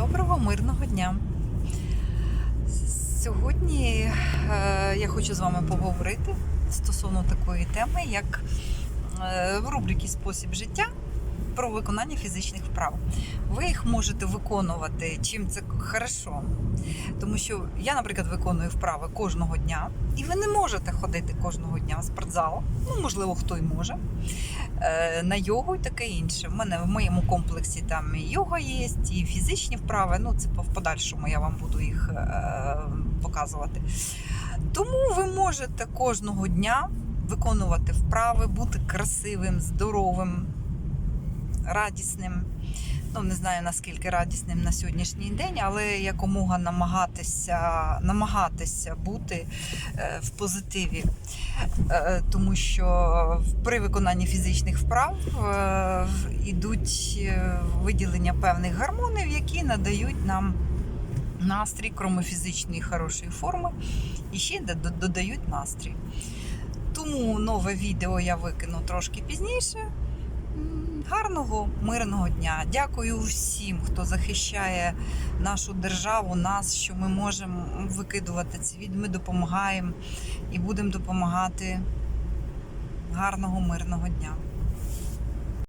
Доброго мирного дня. Сьогодні е, я хочу з вами поговорити стосовно такої теми, як е, в рубриці Спосіб життя про виконання фізичних вправ. Ви їх можете виконувати чим це хорошо. Тому що я, наприклад, виконую вправи кожного дня, і ви не можете ходити кожного дня в спортзал. Ну, можливо, хто й може. Е, На йогу і таке інше. В мене в моєму комплексі там і йога є, і фізичні вправи. Ну, це в подальшому я вам буду їх е, показувати. Тому ви можете кожного дня виконувати вправи, бути красивим, здоровим, радісним. Ну, не знаю наскільки радісним на сьогоднішній день, але якомога намагатися, намагатися бути е, в позитиві. Е, Тому що при виконанні фізичних вправ ідуть е, виділення певних гормонів, які надають нам настрій, крім фізичної хорошої форми, і ще додають настрій. Тому нове відео я викину трошки пізніше. Гарного мирного дня! Дякую всім, хто захищає нашу державу, нас, що ми можемо викидувати ці від. Ми допомагаємо і будемо допомагати. Гарного мирного дня!